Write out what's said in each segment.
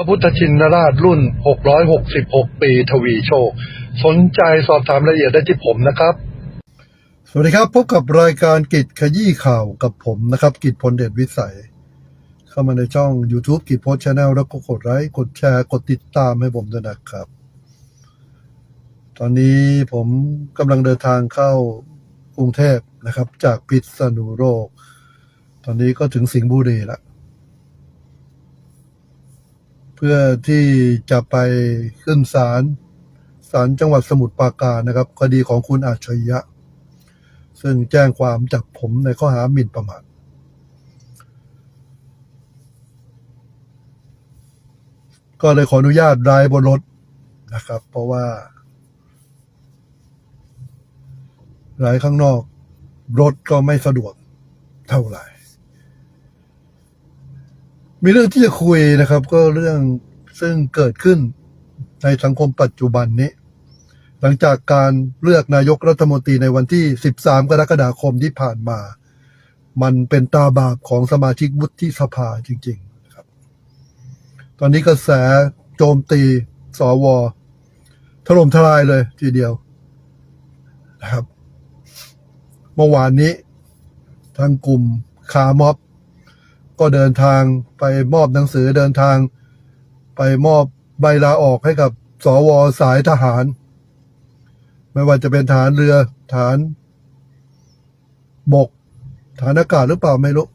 พระพุทธชินราชรุ่น 666 ปีทวีโชค สนใจสอบถามรายละเอียดได้ที่ผมนะครับ สวัสดีครับ พบกับรายการกิจขยี้ข่าวกับผมนะครับ กิจพลเดชวิสัย เข้ามาในช่อง YouTube กิจโพสชาแนลแล้วก็กดไลค์กดแชร์กดติดตามให้ผมด้วยนะครับ ตอนนี้ผมกำลังเดินทางเข้ากรุงเทพนะครับ จากพิษณุโลก ตอนนี้ก็ถึงสิงห์บุรีแล้ว เพื่อที่จะไปขึ้นศาลศาลจังหวัดสมุทรปราการนะครับ คดีของคุณอาชยะ ซึ่งแจ้งความจับผมในข้อหาหมิ่นประมาทก็เลยขออนุญาตไดรฟ์บนรถนะครับ เพราะว่าไดรฟ์ข้างนอก รถก็ไม่สะดวกเท่าไหร่ มีเรื่องที่จะคุยนะครับ ก็เรื่องซึ่งเกิดขึ้นในสังคมปัจจุบันนี้ หลังจากการเลือกนายกรัฐมนตรีในวันที่ 13 กรกฎาคมที่ผ่านมา มันเป็นตาบาปของสมาชิกวุฒิสภาจริงๆนะครับ ตอนนี้กระแสโจมตีสวถล่มทลายเลยทีเดียวนะครับ เมื่อวานนี้ทางกลุ่มคาร์ม็อบ ก็เดินทางไปมอบหนังสือเดินทาง ไปมอบใบลาออกให้กับสวสายทหาร ไม่ว่าจะเป็นฐานเรือฐาน บก ฐานอากาศหรือเปล่าไม่รู้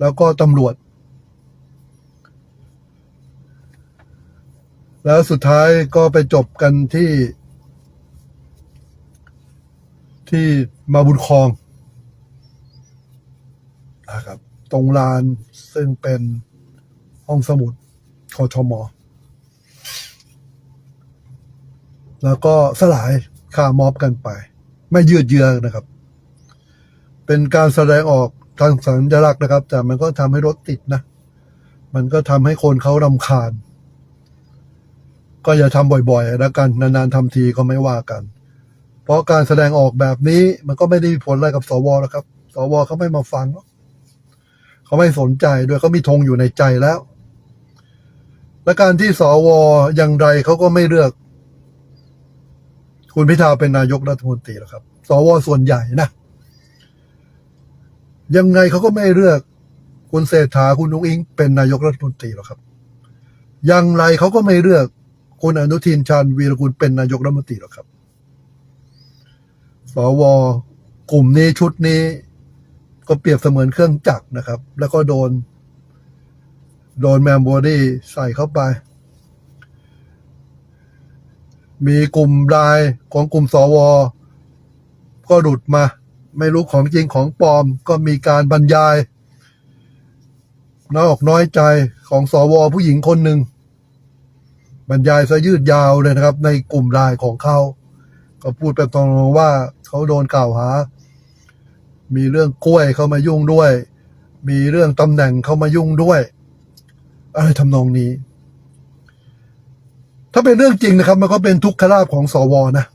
แล้วก็ตำรวจ แล้วสุดท้ายก็ไปจบกันที่ ที่มาบุญครองนะครับ รงลานซึ่งเป็นห้องสมุดคอทม แล้วก็สลายคาร์มอบกันไป ไม่ยืดเยื้อนะครับ เป็นการแสดงออกทางสัญลักษณ์นะครับ แต่มันก็ทำให้รถติดนะ มันก็ทำให้คนเขารำคาญ ก็อย่าทำบ่อยๆแล้วกันนานๆทำทีก็ไม่ว่ากัน เพราะการแสดงออกแบบนี้มันก็ไม่ได้มีผลอะไรกับสวแล้วครับ สวเขาไม่มาฟังหรอก เขาไม่สนใจด้วยเขามีธงอยู่ในใจแล้ว และการที่สวอย่างไรเขาก็ไม่เลือก คุณพิธาเป็นนายกรัฐมนตรีหรอกครับ สวส่วนใหญ่นะยังไงเขาก็ไม่เลือกคุณเศรษฐาคุณนุ้งอิง เป็นนายกรัฐมนตรีหรอกครับ อย่างไรเขาก็ไม่เลือกคุณอนุทินชาญวีรกุลเป็นนายกรัฐมนตรีหรอกครับ สวกลุ่มนี้ชุดนี้ ก็เปรียบเสมือนเครื่องจักรนะครับ แล้วก็โดน โดนแมมโบดี้ใส่เข้าไป มีกลุ่มรายของกลุ่มสว ก็หลุดมา ไม่รู้ของจริงของปลอม ก็มีการบรรยายน้อยอกน้อยใจของสวผู้หญิงคนหนึ่งบรรยายซะยืดยาวเลยนะครับ ในกลุ่มรายของเขา ก็พูดเป็นตรงๆว่าเขาโดนกล่าวหา มีเรื่องกล้วยเข้ามายุ่งด้วย มีเรื่องตำแหน่งเข้ามายุ่งด้วย อะไรทำนองนี้ ถ้าเป็นเรื่องจริงนะครับ มันก็เป็นทุกขลาภของสวนะ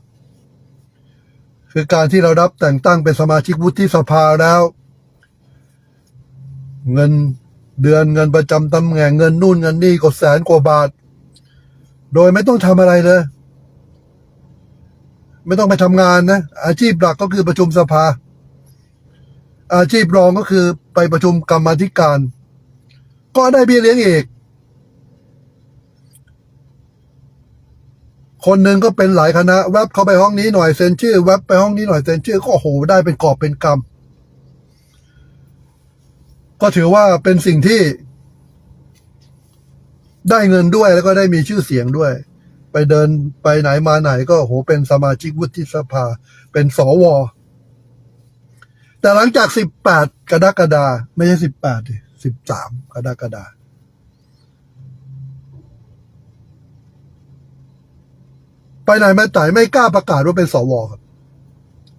คือการที่เรารับแต่งตั้งเป็นสมาชิกวุฒิสภาแล้ว เงินเดือนเงินประจำตำแหน่งเงินนู่นเงินนี่ก็แสนกว่าบาท โดยไม่ต้องทำอะไรเลย ไม่ต้องไปทำงานนะ อาชีพหลักก็คือประชุมสภา อาชีพรองก็คือไปประชุมกรรมาธิการ ก็ได้เบี้ยเลี้ยงอีก คนหนึ่งก็เป็นหลายคณะ แวบเข้าไปห้องนี้หน่อยเซ็นชื่อ แวบไปห้องนี้หน่อยเซ็นชื่อ ก็โหได้เป็นกอบเป็นกำก็ถือว่าเป็นสิ่งที่ ได้เงินด้วยแล้วก็ได้มีชื่อเสียงด้วย ไปเดินไปไหนมาไหนก็โอ้โหเป็นสมาชิกวุฒิสภา เป็นสว แต่หลังจากสิบแปดกรกฎาไม่ใช่สิบแปดสิบสามกรกฎาไปไหนมาไหนไม่กล้าประกาศว่าเป็นสวครับ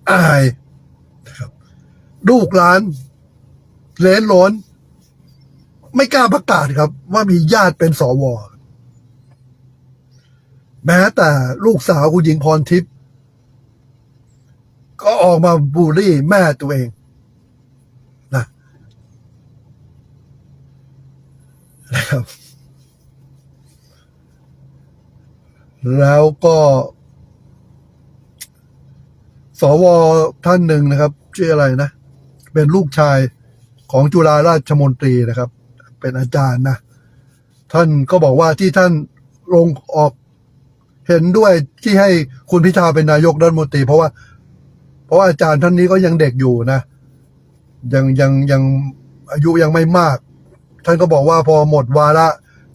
อายนะครับลูกหลานเลนหลนไม่กล้าประกาศครับ ว่ามีญาติเป็นสวแม้แต่ลูกสาวคุณหญิงพรทิพย์ ก็ออกมาบูลลี่แม่ตัวเองนะนะครับ แล้วก็สวท่านหนึ่งนะครับ ชื่ออะไรนะ เป็นลูกชายของจุฬาราชมนตรีนะครับ เป็นอาจารย์นะ ท่านก็บอกว่าที่ท่านลงออกเห็นด้วยที่ให้คุณพิธาเป็นนายกรัฐมนตรี เพราะว่า ราะอาจารย์ท่านนี้ก็ยังเด็กอยู่นะ ยังยังยังอายุยังไม่มาก ท่านก็บอกว่าพอหมดวาระ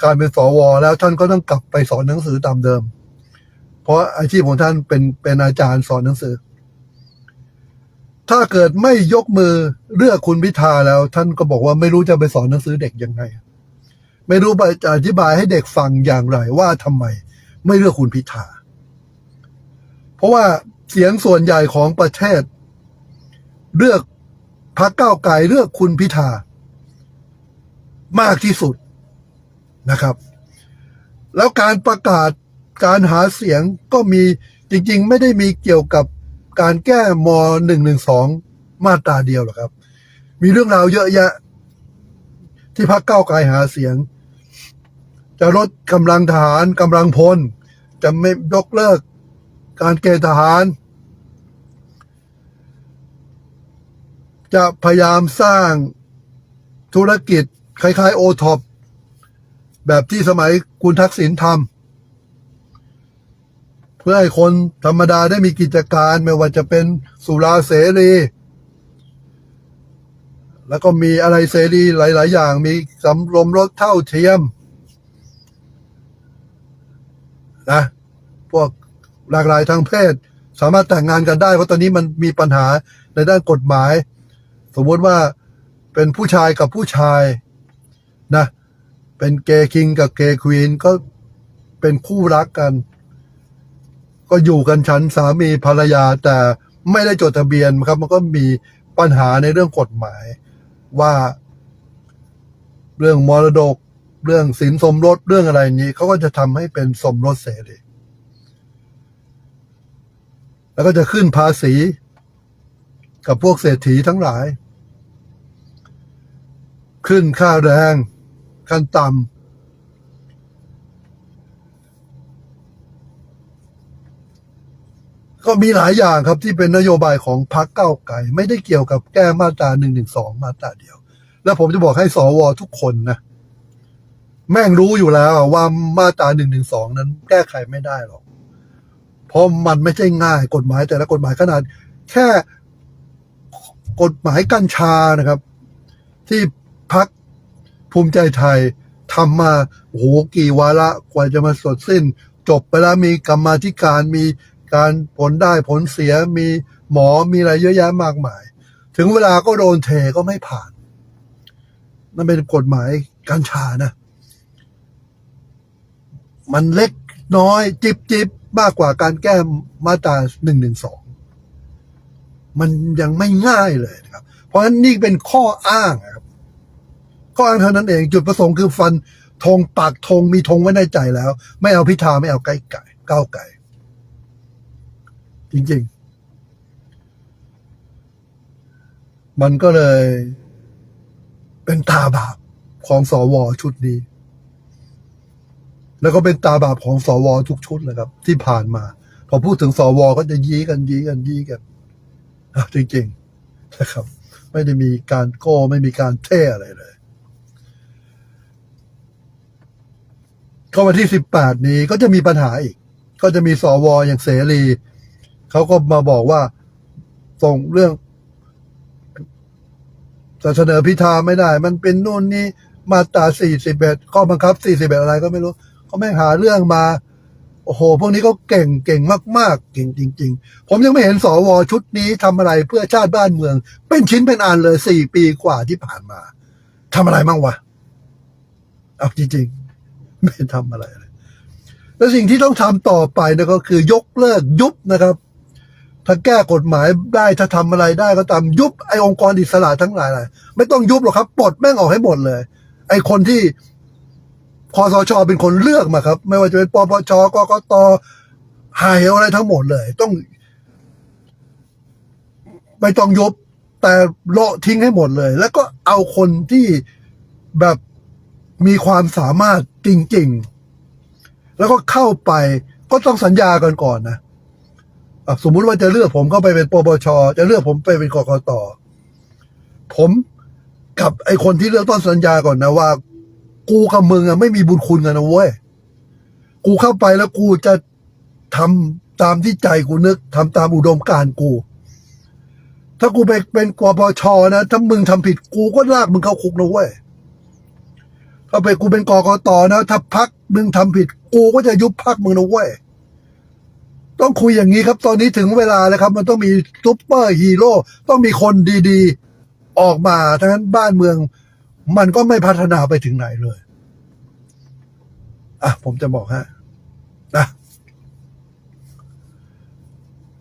การเป็นสวแล้วท่านก็ต้องกลับไปสอนหนังสือตามเดิม เพราะอาชีพของท่านเป็นเป็นอาจารย์สอนหนังสือ ถ้าเกิดไม่ยกมือเลือกคุณพิธาแล้ว ท่านก็บอกว่าไม่รู้จะไปสอนหนังสือเด็กยังไง ไม่รู้จะอธิบายให้เด็กฟังอย่างไรว่าทำไม ไม่เลือกคุณพิธา เพราะว่า เสียงส่วนใหญ่ของประเทศ เลือกพรรคก้าวไกลเลือกคุณพิธา มากที่สุดนะครับ แล้วการประกาศการหาเสียงก็มีจริง ๆ ไม่ได้มีเกี่ยวกับการแก้ม .112 มาตราเดียวหรอกครับ มีเรื่องราวเยอะแยะ ที่พรรคก้าวไกลหาเสียง จะลดกำลังทหารกำลังพล จะไม่ยกเลิก การเกณฑ์ทหาร จะพยายามสร้างธุรกิจคล้ายๆโอท็อปแบบที่สมัยคุณทักษิณทำเพื่อให้คนธรรมดาได้มีกิจการไม่ว่าจะเป็นสุราเสรี แล้วก็มีอะไรเสรีหลาย ๆ อย่างมีสำรมรถเท่าเทียมนะพวก หลากหลายทางเพศ สามารถแต่งงานกันได้ เพราะตอนนี้มันมีปัญหาในด้านกฎหมาย สมมติว่าเป็นผู้ชายกับผู้ชายนะเป็นเกย์คิงกับเกย์ควีนก็เป็นคู่รักกัน ก็อยู่กันฉันสามีภรรยาแต่ไม่ได้จดทะเบียนครับ มันก็มีปัญหาในเรื่องกฎหมายว่า เรื่องมรดก เรื่องสินสมรสเรื่องอะไรนี้เขาก็จะทำให้เป็นสมรสเสรี แล้วก็จะขึ้นภาษี กับพวกเศรษฐีทั้งหลาย ขึ้นค่าแรง ขั้นต่ำก็มีหลายอย่างครับที่เป็นนโยบายของพรรคเก้าไก่ ไม่ได้เกี่ยวกับแก้มาตราหนึ่งหนึ่งสองมาตราเดียว แล้วผมจะบอกให้สวทุกคนนะแม่งรู้อยู่แล้วว่ามาตราหนึ่งหนึ่งสองนั้นแก้ไขไม่ได้หรอก เพราะมันไม่ใช่ง่ายกฎหมายแต่ละกฎหมายขนาด แค่กฎหมายกัญชานะครับ ที่พักภูมิใจไทยทำมาโอ้โหกี่วาระกว่าจะมาสดสิ้น จบไปแล้วมีกรรมาธิการมีการผลได้ผลเสียมีหมอมีอะไรเยอะแยะมากมาย ถึงเวลาก็โดนเทก็ไม่ผ่าน นั่นเป็นกฎหมายกัญชานะ มันเล็กน้อยจิบจิบ มากกว่าการแก้มาตราหนึ่งหนึ่งสองมันยังไม่ง่ายเลยนะครับ เพราะฉะนั้นนี่เป็นข้ออ้างครับ ข้ออ้างเท่านั้นเอง จุดประสงค์คือฟันธงปากธงมีธงไว้ในใจแล้ว ไม่เอาพิธาไม่เอาไก่ไก่ก้าวไก่ จริง ๆ มันก็เลยเป็นตาบาปของสวชุดนี้ แล้วก็เป็นตาบาปของสวทุกชุดเลยครับ ที่ผ่านมา พอพูดถึงสวก็จะยี้กันยี้กันยี้กันจริงๆนะครับ ไม่ได้มีการโก้ไม่มีการเท่อะไรเลยก็วันที่สิบแปดนี้ก็จะมีปัญหาอีก ก็จะมีสวอย่างเสรีเขาก็มาบอกว่าส่งเรื่องจะเสนอพิธาไม่ได้ มันเป็นนู่นนี่มาตราสี่สิบเอ็ดข้อบังคับสี่สิบเอ็ดอะไรก็ไม่รู้ เขาไม่หาเรื่องมา โอ้โห พวกนี้ก็เก่งเก่งมากๆเก่งจริง ๆ ผมยังไม่เห็นสวชุดนี้ทำอะไรเพื่อชาติบ้านเมือง เป็นชิ้นเป็นอันเลยสี่ปีกว่าที่ผ่านมาทำอะไรมั่งวะเอาจริงๆ ไม่ทำอะไรเลยแล้วสิ่งที่ต้องทำต่อไปนะก็คือยกเลิกยุบนะครับ ถ้าแก้กฎหมายได้ถ้าทำอะไรได้ก็ตามยุบไอองค์กรอิสระทั้งหลายเลยไม่ต้องยุบหรอกครับปลดแม่งออกให้หมดเลย ไอคนที่ คอสชเป็นคนเลือกมาครับ ไม่ว่าจะเป็นปปชกกตหายอะไรทั้งหมดเลย ต้อง ไม่ต้องยบแต่โละทิ้งให้หมดเลย แล้วก็เอาคนที่แบบมีความสามารถจริง ๆ แล้วก็เข้าไปก็ต้องสัญญากันก่อนนะอะสมมุติว่าจะเลือกผมเข้าไปเป็นปปชจะเลือกผมไปเป็นกกตผมกับไอคนที่เลือกต้องสัญญาก่อนนะว่า กูกับมึงอะไม่มีบุญคุณกันนะเว้ย กูเข้าไปแล้วกูจะทำตามที่ใจกูนึกทำตามอุดมการกู ถ้ากูไปเป็นกปชนะถ้ามึงทำผิดกูก็ลากมึงเข้าคุกนะเว้ยถ้าไปกูเป็นกกตนะ ถ้าพักมึงทำผิด กูก็จะยุบพักมึงนะเว้ยต้องคุยอย่างนี้ครับ ตอนนี้ถึงเวลาแล้วครับ มันต้องมีซุปเปอร์ฮีโร่ต้องมีคนดีๆ ออกมาทั้งนั้นบ้านเมือง มันก็ไม่พัฒนาไปถึงไหนเลย อะ ผมจะบอกฮะนะ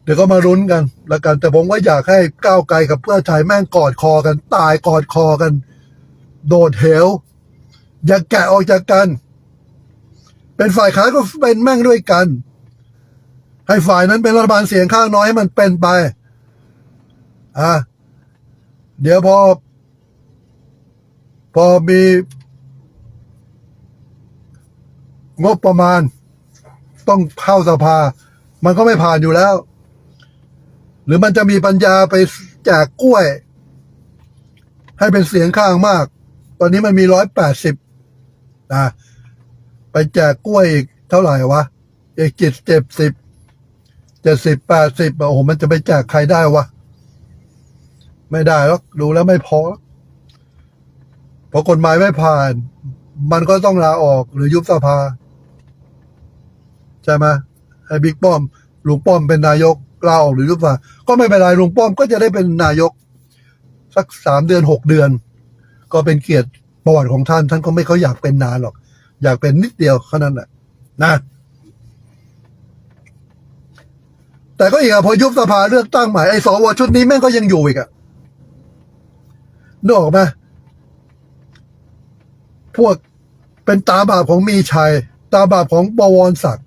เดี๋ยวก็มารุ้นกันล้วกัน แต่ผมก็อยากให้ก้าวไกลกับเพื่อไทยแม่งกอดคอกัน ตายกอดคอกัน โดดเหว อย่าแกะออกจากกัน เป็นฝ่ายค้านก็เป็นแม่งด้วยกัน ให้ฝ่ายนั้นเป็นรัฐบาลเสียงข้างน้อยให้มันเป็นไป อะเดี๋ยวพอ พอมีงบประมาณ ต้องเข้าสภา มันก็ไม่ผ่านอยู่แล้ว หรือมันจะมีปัญญาไปแจกกล้วย ให้เป็นเสียงข้างมาก ตอนนี้มันมีร้อยแปดสิบนะไปแจกกล้วยอีกเท่าไหร่วะอีกจิตเจ็ดสิบเจ็ดสิบแปดสิบโอ้โหมันจะไปแจกใครได้วะ ไม่ได้หรอกดูแล้วไม่พอาะกฎหมายไม่ผ่าน มันก็ต้องลาออกหรือยุบสภา ใช่ไหมให้บิ๊กป้อมลุงป้อมเป็นนายกลาออกหรือยุบสภาก็ไม่เป็นไรลุงป้อมก็จะได้เป็นนายก สักสามเดือนหกเดือน ก็เป็นเกียรติประวัติของท่าน ท่านก็ไม่เขาอยากเป็นนานหรอก อยากเป็นนิดเดียวแค่นั้นแหละนะแต่ก็อีกอะพอยุบสภาเลือกตั้งใหม่ไอ้สวชุดนี้แม่งก็ยังอยู่อีกอะนึกออกไหม พวกเป็นตาบาปของมีชัย ตาบาปของบวรศักดิ์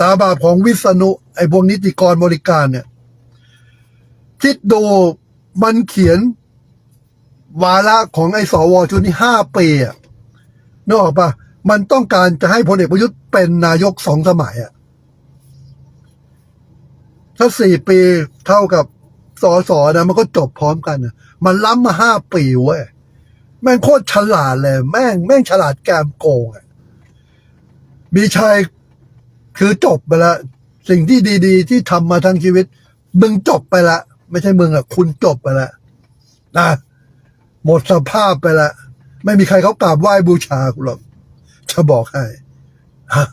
ตาบาปของวิษณุไอ้พวกนิติกรบริการเนี่ย คิดดูมันเขียนวาระของไอ้สวชุดนี้ห้าปีอะนึกออกปะมันต้องการจะให้พลเอกประยุทธ์เป็นนายกสองสมัยอะถ้าสี่ปีเท่ากับสอสอนะมันก็จบพร้อมกัน มันล้ำมาห้าปีเว้ย แม่งโคตรฉลาดเลย แม่งแม่งฉลาดแกมโกงอะมีชัยคือจบไปล้วสิ่งที่ดี ๆ ที่ทำมาทั้งชีวิต มึงจบไปละ ไม่ใช่มึงอะ คุณจบไปล้วนะหมดสภาพไปล้วไม่มีใครเขากราบไหว้บูชากูหรอกจะบอกให้ฮะ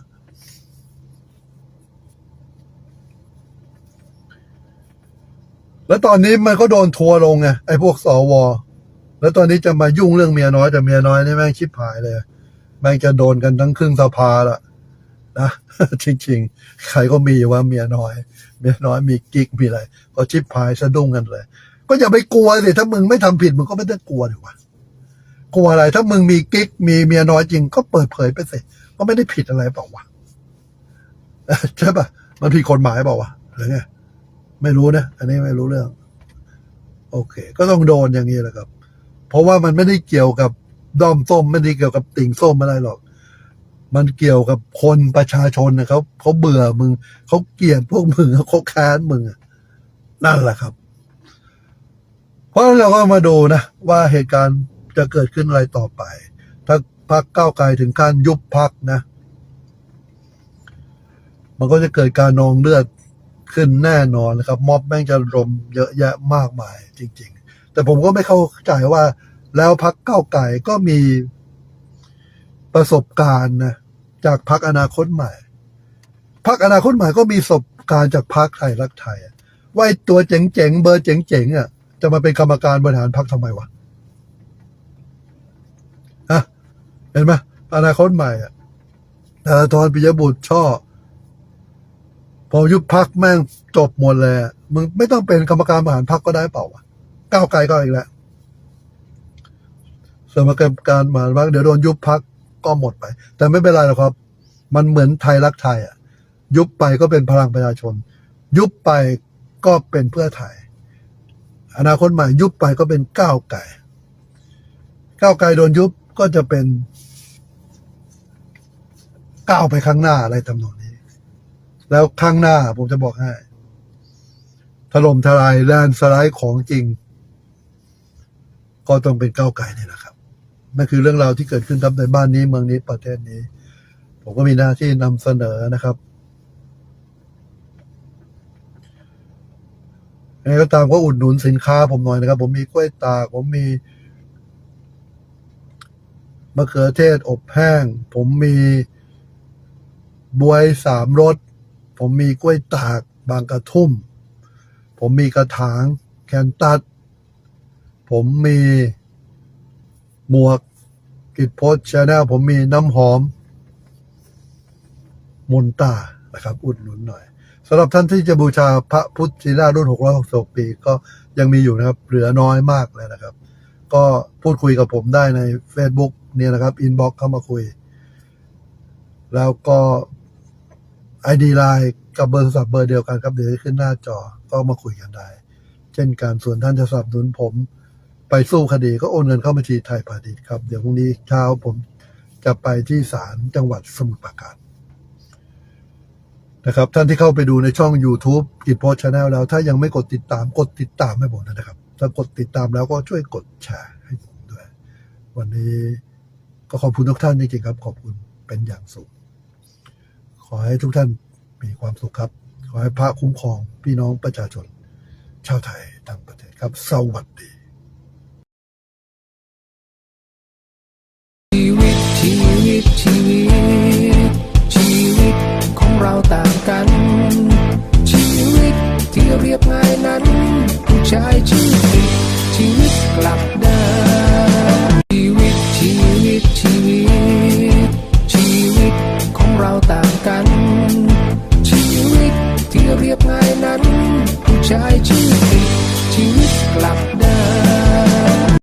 แล้วตอนนี้มันก็โดนทัวร์ลงไงไอ้พวกสว แล้วตอนนี้จะมายุ่งเรื่องเมียน้อยแต่เมียน้อยนี่แม่งชิบหายเลยแม่งจะโดนกันทั้งครึ่งสภาละนะจริงๆ ใครก็มีว่าเมียน้อย เมียน้อยมีกิ๊กมีอะไรก็ชิบหายสะดุ้งกันเลย ก็อย่าไปกลัวสิถ้ามึงไม่ทำผิดมึงก็ไม่ต้องกลัวดิวะกลัวอะไร ถ้ามึงมีกิ๊กมีเมียน้อยจริง ก็เปิดเผยไปสิก็ไม่ได้ผิดอะไรเปล่าวะใช่ปะมันผิดกฎหมายเปล่าวะหรือไงไม่รู้นะ อันนี้ไม่รู้เรื่อง โอเค ก็ต้องโดนอย่างนี้แหละครับ เพราะว่ามันไม่ได้เกี่ยวกับด้อมส้มไม่ได้เกี่ยวกับติ่งส้มอะไรหรอก มันเกี่ยวกับคนประชาชนนะเขาเขาเบื่อมึงเขาเกลียดพวกมึงเขาแค้นมึงนั่นแหละครับ เพราะงั้นเราก็มาดูนะว่าเหตุการณ์จะเกิดขึ้นอะไรต่อไป ถ้าพักก้าวไกลถึงขั้นยุบพักนะ มันก็จะเกิดการนองเลือดขึ้นแน่นอนนะครับ ม็อบแม่งจะรมเยอะแยะมากมายจริง แต่ผมก็ไม่เข้าใจว่า แล้วพักเก้าไก่ก็มีประสบการณ์นะจากพักอนาคตใหม่พักอนาคตใหม่ก็มีประสบการณ์จากพักไทยรักไทยว่าไอตัวเจ๋งๆเบอร์เจ๋งๆอะ จะมาเป็นกรรมการบริหารพักทำไมวะฮะเห็นไหมอนาคตใหม่อะธนาธรปิยบุตรช่อพอยุบพักแม่งจบหมดเลย มึงไม่ต้องเป็นกรรมการบริหารพักก็ได้เปล่าวะ ก้าวไกลก็อีกแล้วสมการการบริหารพักเดี๋ยวโดนยุบพักก็หมดไป แต่ไม่เป็นไรหรอกครับ มันเหมือนไทยรักไทยอะ ยุบไปก็เป็นพลังประชาชน ยุบไปก็เป็นเพื่อไทย อนาคตใหม่ยุบไปก็เป็นก้าวไก่ก้าวไก่โดนยุบก็จะเป็นก้าวไปข้างหน้าอะไรทำนองนี้ แล้วข้างหน้าผมจะบอกให้ถล่มทลายแลนสไลด์ของจริง ก็ต้องเป็นก้าวไกลนี่แหละครับนั่นคือเรื่องราวที่เกิดขึ้นครับในบ้านนี้เมืองนี้ประเทศนี้ ผมก็มีหน้าที่นำเสนอนะครับยังไงก็ตามก็อุดหนุนสินค้าผมหน่อยนะครับ ผมมีกล้วยตาก ผมมีมะเขือเทศอบแห้ง ผมมีบวยสามรสผมมีกล้วยตากบางกระทุ่ม ผมมีกระถางแคนตัส ผมมีหมวกกิจโพสชาแนลผมมีน้ำหอมมนตานะครับ อุดหนุนหน่อยสำหรับท่านที่จะบูชาพระพุทธศิลารุ่น 666ปี ก็ยังมีอยู่นะครับ เหลือน้อยมากเลยนะครับ ก็พูดคุยกับผมได้ใน Facebook เนี่ยนะครับ อินบ็อกเข้ามาคุย แล้วก็ ID Line กับเบอร์โทรศัพท์เบอร์เดียวกันครับ เดี๋ยวจะขึ้นหน้าจอก็มาคุยกันได้ เช่นการส่วนท่านจะสนับสนุนผม ไปสู้คดีก็โอนเงินเข้าบัญชีไทยพาณิชย์ครับ เดี๋ยวพรุ่งนี้เช้าผมจะไปที่ศาลจังหวัดสมุทรปราการนะครับ ท่านที่เข้าไปดูในช่อง YouTube กิจโพสชาแนลแล้ว ถ้ายังไม่กดติดตามกดติดตามให้ผมนะครับ ถ้ากดติดตามแล้วก็ช่วยกดแชร์ให้ผมด้วย วันนี้ก็ขอบคุณทุกท่านจริงๆครับ ขอบคุณเป็นอย่างสูงขอให้ทุกท่านมีความสุขครับ ขอให้พระคุ้มครองพี่น้องประชาชน ชาวไทยทั้งประเทศครับ สวัสดี